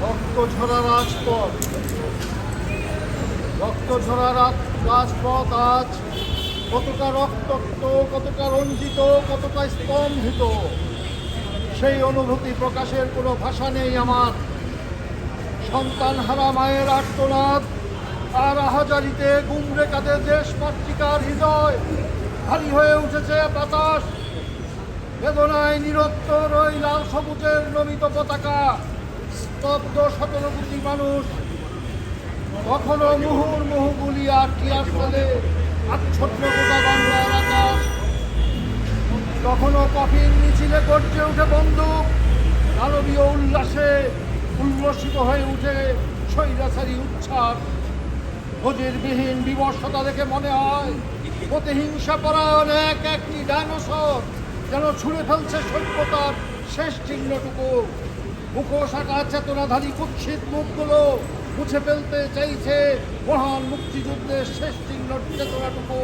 রক্ত ঝরা রাজপথ। রক্ত ঝরা রাজ- রাজপথ আজ কতটা রক্তাক্ত, কতটা রঞ্জিত, কতটা স্তম্ভিত সেই অনুভূতি প্রকাশের কোনো ভাষা নেই আমার। সন্তান হারা মায়ের আর্তনাদ, আর আহাজারিতে গুমরে কাঁদে দেশ মাতৃকার হৃদয়। ভারী হয়ে উঠেছে বাতাস, বেদনায় নিরত্তর ওই লাল সবুজের নমিত পতাকা। স্তব্ধ সতেরো মানুষ কখনো মুহুর মুহু গুলি আর টিয়ার ফলে আচ্ছন্ন কফিন মিছিলে গর্জে উঠে বন্দুক। মানবীয় উল্লাসে উল্লসিত হয়ে উঠে স্বৈরাচারী উচ্ছ্বাস। নজিরবিহীন বিবর্ষতা দেখে মনে হয় প্রতিহিংসা পরায়ণ এক একটি ডাইনোসর যেন ছুঁড়ে ফেলছে সভ্যতার শেষ চিহ্নটুকু। মুখোশ আঁকা চেতনাধারী কুৎসিত মুখগুলো মুছে ফেলতে চাইছে মহান মুক্তিযুদ্ধের শেষ চিহ্ন চেতনাটুকু।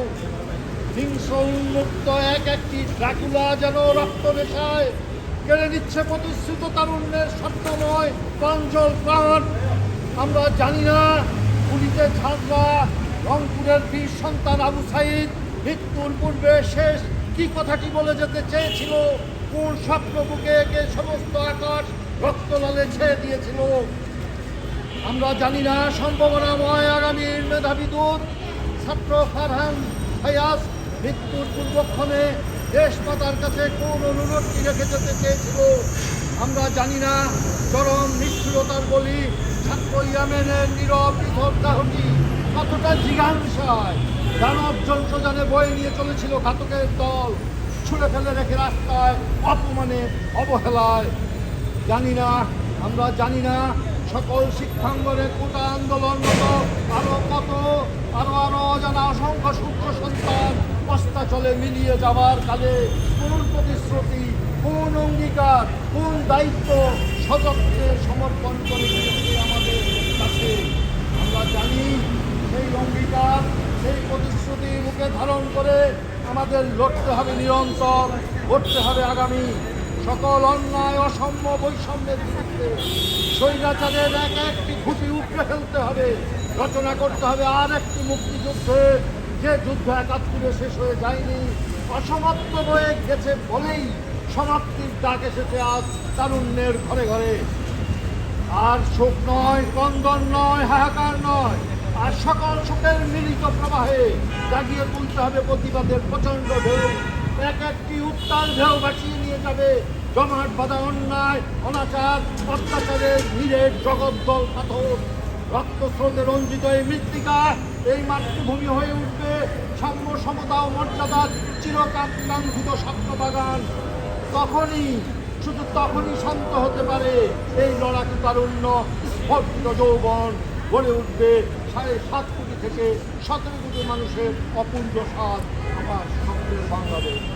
হিংস্র উন্মুক্ত এক একটি ড্রাকুলা যেন রক্ত নেশায় কেড়ে নিচ্ছে প্রতিশ্রুত তারুণ্যের স্বপ্নময় প্রাঞ্জল প্রাণ। আমরা জানি না পুরীতে ঝাঁকড়া রংপুরের বীর সন্তান আবু সাইদ মৃত্যুর পূর্বে শেষ কি কথাটি বলে যেতে চেয়েছিল? কোন স্বপ্ন বুকে একে সমস্ত আকাশ রক্তলালে ছেয়ে দিয়েছিল। আমরা জানি না সম্ভাবনাময় আগামীর মেধাবী দূত, ছাত্র ফারহান ফায়াজ মৃত্যুর পূর্বক্ষণে দেশ মাতার কাছে কোন অনুরোধটি রেখে যেতে চেয়েছিল। আমরা জানি না চরম নিষ্ঠুরতার বলি ছাত্র ইয়ামেনের নীরব বিধর্তাহটি কতটা জিজ্ঞাসায়। দানব যন্ত্রযানে বয়ে নিয়ে চলেছিল ঘাতকের দল, ছুঁড়ে ফেলে রেখে রাস্তায় অপমানে, অবহেলায় জানি না, আমরা জানি না, সকল শিক্ষাঙ্গনে কোটা আন্দোলন আরও কত, আরও আরও অজানা অসংখ্য সূত্র সন্তান বস্তা চলে মিলিয়ে যাবার কালে কোন প্রতিশ্রুতি, কোন অঙ্গীকার, কোন দায়িত্ব সযত্নে সমর্পণ করে দিয়েছে আমাদের কাছে? আমরা জানি সেই অঙ্গীকার, সেই প্রতিশ্রুতি মুখে ধারণ করে আমাদের লড়তে হবে নিরন্তর করতে হবে আগামী সকল অন্যায় অসাম্য বৈষম্যের বিরুদ্ধে স্বৈরাচারের এক একটি খুঁটি উপড়ে ফেলতে হবে। রচনা করতে হবে আর একটি মুক্তিযুদ্ধে। যে যুদ্ধ একাত্তরে শেষ হয়ে যায়নি, অসমাপ্ত বয়ে গেছে বলেই সমাপ্তির ডাক এসেছে আজ তারুণ্যের ঘরে ঘরে। আর শোক নয় কন্দন নয়, হাহাকার নয়, আর সকল শোকের মিলিত প্রবাহে জাগিয়ে তুলতে হবে প্রতিবাদের প্রচণ্ড ঢেউ এক একটি উত্তাল ঢেউ ভাসিয়ে নিয়ে যাবে জমাট বাঁধা অন্যায়, অনাচার, অত্যাচারের ভিড়ের জগদ্দল পাথর। রক্তস্রোতে রঞ্জিত এই মৃত্তিকা, এই মাতৃভূমি হয়ে উঠবে সাম্য সমতা ও মর্যাদার চিরকাঙ্ক্ষিত স্বপ্ন বাগান। তখনই, শুধু তখনই শান্ত হতে পারে এই লড়াকু তারুণ্য স্ফটিত যৌবন। গড়ে উঠবে সাড়ে সাত কোটি থেকে সতেরো কোটি মানুষের অপূর্ব স্বাদ আমার Bangladeş.